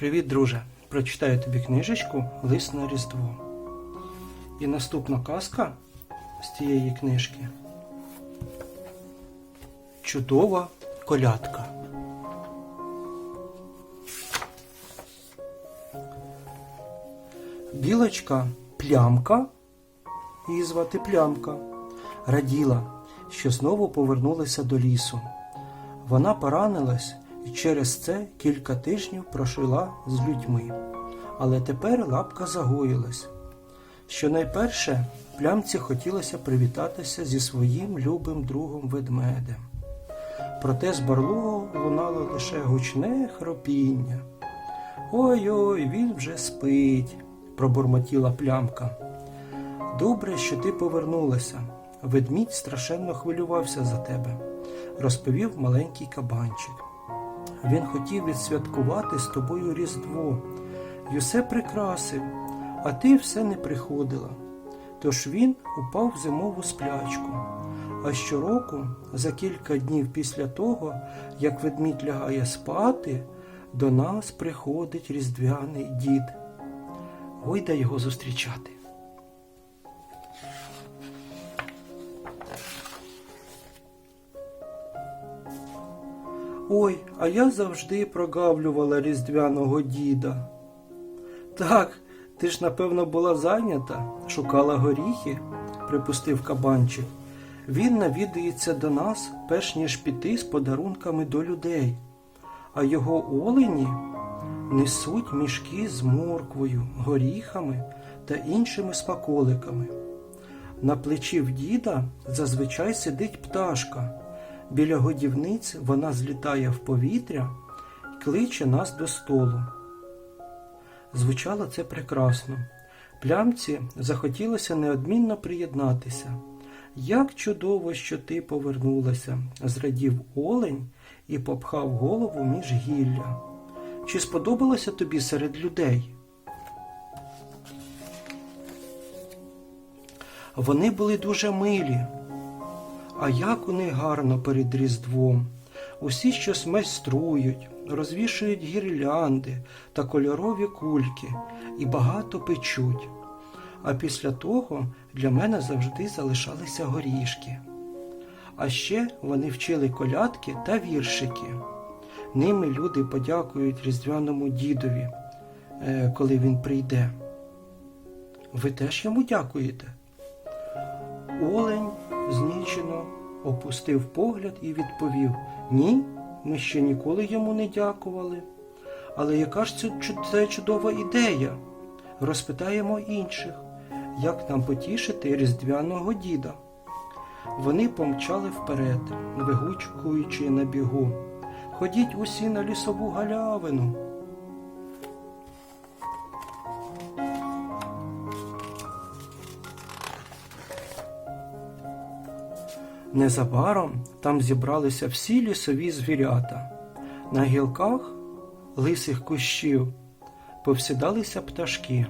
Привіт, друже! Прочитаю тобі книжечку Лист на Різдво. І наступна казка з цієї книжки. Чудова колядка. Білочка плямка, її звати плямка, раділа, що знову повернулася до лісу. Вона поранилась і через це кілька тижнів прожила з людьми. Але тепер лапка загоїлась. Щонайперше плямці хотілося привітатися зі своїм любим другом ведмедем. Проте з барлогу лунало лише гучне хропіння. Ой-ой, він вже спить, пробурмотіла плямка. Добре, що ти повернулася. Ведмідь страшенно хвилювався за тебе, розповів маленький кабанчик. Він хотів відсвяткувати з тобою Різдво і усе прикрасив, а ти все не приходила. Тож він упав в зимову сплячку. А щороку, за кілька днів після того, як ведмідь лягає спати, до нас приходить різдвяний дід. Гойда його зустрічати. Ой, а я завжди прогавлювала різдвяного діда. Так, ти ж, напевно, була зайнята, шукала горіхи, припустив кабанчик. Він навідується до нас, перш ніж піти з подарунками до людей, а його олені несуть мішки з морквою, горіхами та іншими смаколиками. На плечі в діда зазвичай сидить пташка. Біля годівниць вона злітає в повітря кличе нас до столу. Звучало це прекрасно. Плямці захотілося неодмінно приєднатися. Як чудово, що ти повернулася, зрадів олень і попхав голову між гілля. Чи сподобалося тобі серед людей? Вони були дуже милі. А як у них гарно перед Різдвом. Усі щось майструють, розвішують гірлянди та кольорові кульки і багато печуть. А після того для мене завжди залишалися горішки. А ще вони вчили колядки та віршики. Ними люди подякують різдвяному дідові, е, коли він прийде. Ви теж йому дякуєте? Олень знічено опустив погляд і відповів: Ні, ми ще ніколи йому не дякували. Але яка ж це, чудова ідея? Розпитаємо інших, як нам потішити різдвяного діда. Вони помчали вперед, вигучкуючи на бігу. Ходіть усі на лісову галявину. Незабаром там зібралися всі лісові звірята. На гілках лисих кущів повсідалися пташки.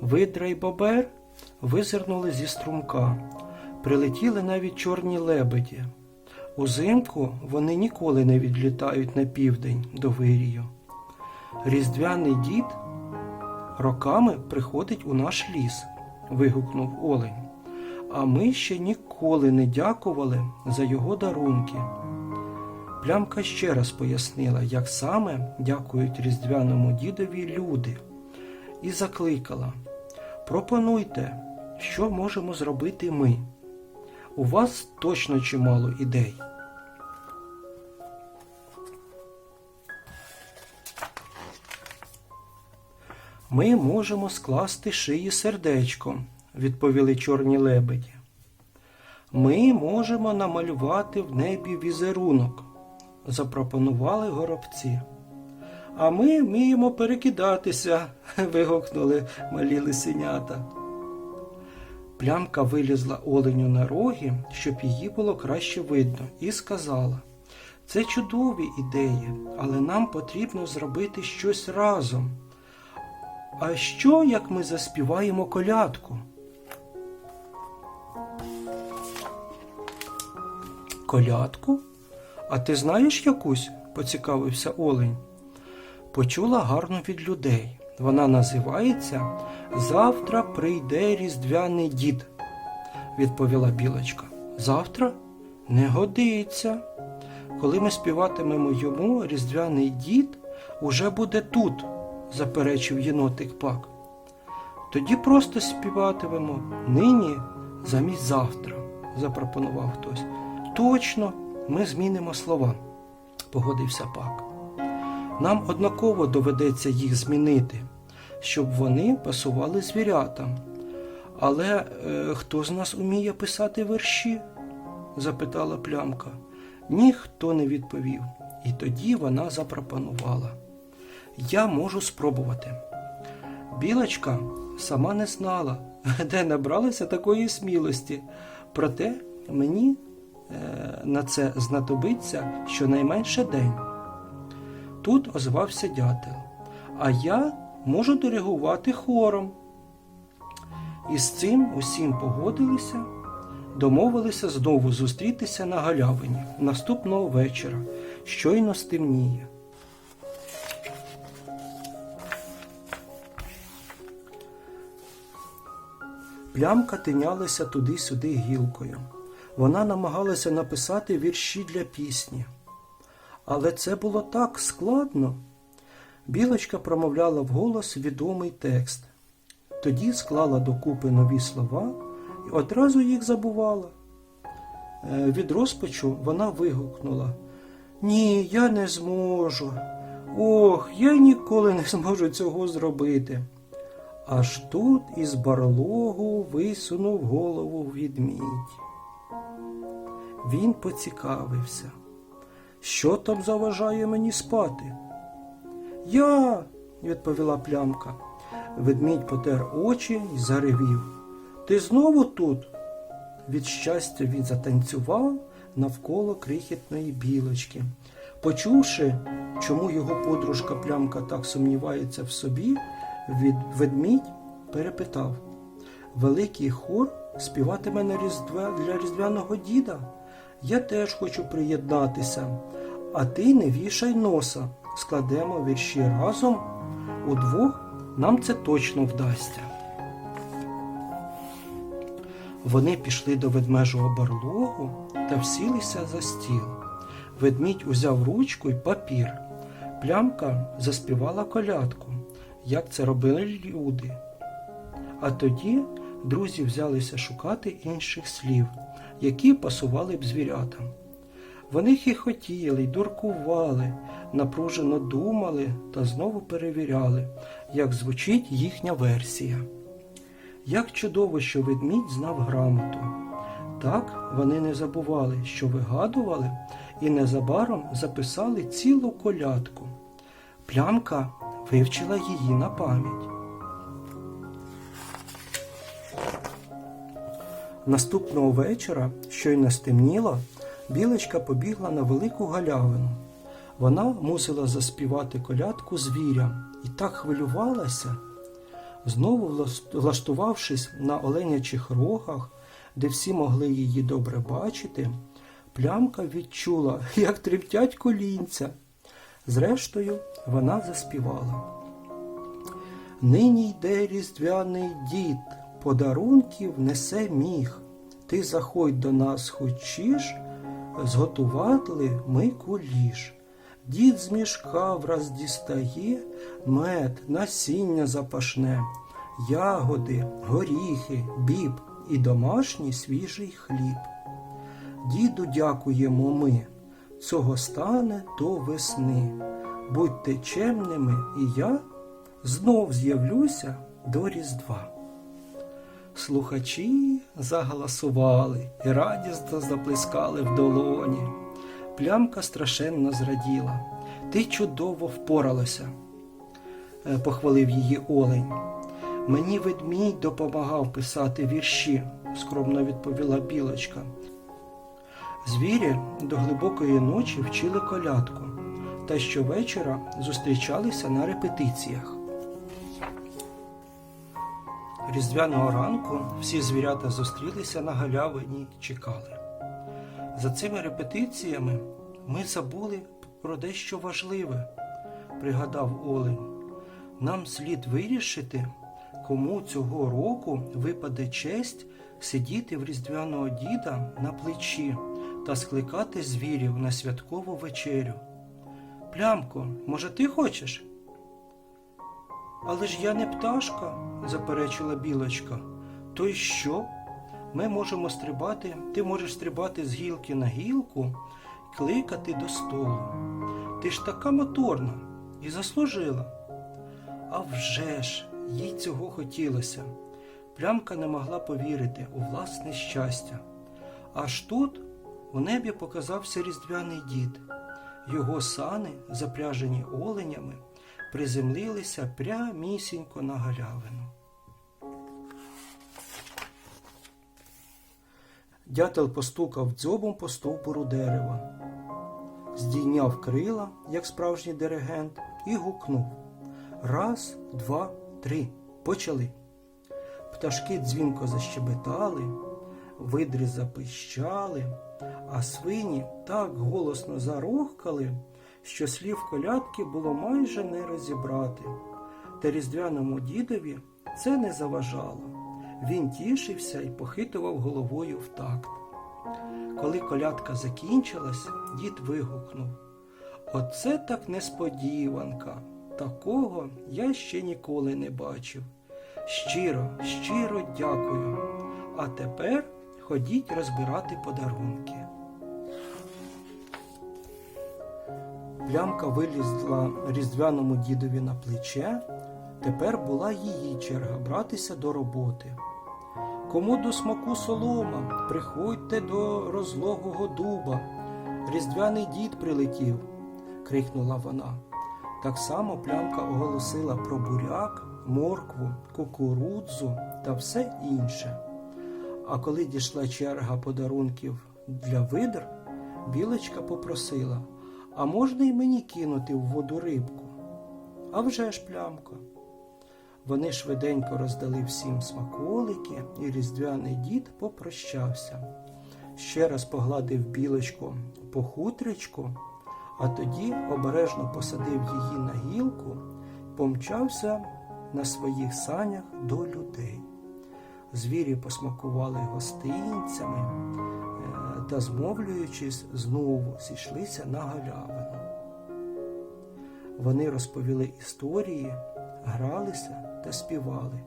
Видра й бобер визирнули зі струмка, прилетіли навіть чорні лебеді. Узимку вони ніколи не відлітають на південь до вирію. Різдвяний дід роками приходить у наш ліс, вигукнув Олень. А ми ще ніколи не дякували за його дарунки. Плямка ще раз пояснила, як саме дякують різдвяному дідові люди, і закликала: Пропонуйте, що можемо зробити ми. У вас точно чимало ідей. Ми можемо скласти шиї сердечком, відповіли чорні лебеді. Ми можемо намалювати в небі візерунок, запропонували горобці. А ми вміємо перекидатися, вигукнули малі лисенята. Плямка вилізла оленю на роги, щоб її було краще видно, і сказала: Це чудові ідеї, але нам потрібно зробити щось разом. А що, як ми заспіваємо колядку? Колядку? А ти знаєш якусь? поцікавився Олень. почула гарну від людей. Вона називається Завтра прийде різдвяний дід, відповіла білочка. Завтра не годиться. Коли ми співатимемо йому, різдвяний дід уже буде тут, заперечив єнотик пак. Тоді просто співатимемо нині замість завтра, запропонував хтось. Точно, ми змінимо слова, погодився пак. Нам однаково доведеться їх змінити, щоб вони пасували звірятам. Але е, хто з нас уміє писати вірші? запитала плямка. Ніхто не відповів, і тоді вона запропонувала. Я можу спробувати. Білочка сама не знала, де набралася такої смілості. Проте мені на це знадобиться щонайменше день. Тут озвався дятел, а я можу диригувати хором. І з цим усім погодилися, домовилися знову зустрітися на галявині наступного вечора, щойно стемніє. Плямка тинялася туди-сюди гілкою. Вона намагалася написати вірші для пісні. Але це було так складно. Білочка промовляла вголос відомий текст. Тоді склала докупи нові слова і одразу їх забувала. Е, Від розпачу вона вигукнула Ні, я не зможу. Ох, я ніколи не зможу цього зробити. Аж тут із барлогу висунув голову відмідь. Він поцікавився. Що там заважає мені спати? Я, відповіла плямка. Ведмідь потер очі й заревів. Ти знову тут? Від щастя він затанцював навколо крихітної білочки. Почувши, чому його подружка плямка так сумнівається в собі, від ведмідь перепитав Великий хор співатиме на різдвя для різдвяного діда. Я теж хочу приєднатися, а ти не вішай носа. Складемо вірші разом. Удвох нам це точно вдасться. Вони пішли до ведмежого барлогу та всілися за стіл. Ведмідь узяв ручку й папір. Плямка заспівала колядку, як це робили люди. А тоді друзі взялися шукати інших слів, які пасували б звірятам. Вони хихотіли й дуркували, напружено думали та знову перевіряли, як звучить їхня версія. Як чудово, що ведмідь знав грамоту. Так вони не забували, що вигадували, і незабаром записали цілу колядку. Плямка вивчила її на пам'ять. Наступного вечора, щойно стемніло, білочка побігла на велику галявину. Вона мусила заспівати колядку звірям і так хвилювалася. Знову влаштувавшись на оленячих рогах, де всі могли її добре бачити, плямка відчула, як тремтять колінця. Зрештою, вона заспівала. Нині йде різдвяний дід, подарунків несе міг. Ти заходь до нас хочеш, зготували ми куліш. Дід з мішка враз дістає мед, насіння запашне, ягоди, горіхи, біб і домашній свіжий хліб. Діду дякуємо ми, цього стане до весни. Будьте чемними, і я знов з'явлюся до Різдва. Слухачі загаласували і радісно заплескали в долоні. Плямка страшенно зраділа. Ти чудово впоралася, е, похвалив її Олень. Мені ведмідь допомагав писати вірші, скромно відповіла білочка. Звірі до глибокої ночі вчили колядку та щовечора зустрічалися на репетиціях. Різдвяного ранку всі звірята зустрілися на галявині й чекали. За цими репетиціями ми забули про дещо важливе. пригадав Олень. Нам слід вирішити, кому цього року випаде честь сидіти в різдвяного діда на плечі та скликати звірів на святкову вечерю. Плямко, може, ти хочеш? Але ж я не пташка, заперечила білочка. То й що? Ми можемо стрибати, ти можеш стрибати з гілки на гілку, кликати до столу. Ти ж така моторна і заслужила. А вже ж, їй цього хотілося. Плямка не могла повірити у власне щастя. Аж тут у небі показався різдвяний дід. Його сани, запряжені оленями, приземлилися прямісінько на галявину. Дятел постукав дзьобом по стовбуру дерева, здійняв крила, як справжній диригент, і гукнув Раз, два, три. Почали. Пташки дзвінко защебетали, видри запищали, а свині так голосно зарохкали, що слів колядки було майже не розібрати. Та різдвяному дідові це не заважало. Він тішився і похитував головою в такт. Коли колядка закінчилась, дід вигукнув Оце так несподіванка. Такого я ще ніколи не бачив. Щиро, щиро дякую. А тепер ходіть розбирати подарунки. Плямка вилізла різдвяному дідові на плече. Тепер була її черга братися до роботи. Кому до смаку солома, приходьте до розлогого дуба. Різдвяний дід прилетів, крикнула вона. Так само плямка оголосила про буряк, моркву, кукурудзу та все інше. А коли дійшла черга подарунків для видр, білочка попросила, а можна й мені кинути в воду рибку? А вже ж плямка. Вони швиденько роздали всім смаколики, і різдвяний дід попрощався. Ще раз погладив білочку по хутричку, а тоді обережно посадив її на гілку помчався на своїх санях до людей. Звірі посмакували гостинцями е, та, змовлюючись, знову зійшлися на галявину. Вони розповіли історії, гралися та співали,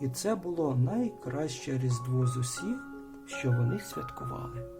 і це було найкраще різдво з усіх, що вони святкували.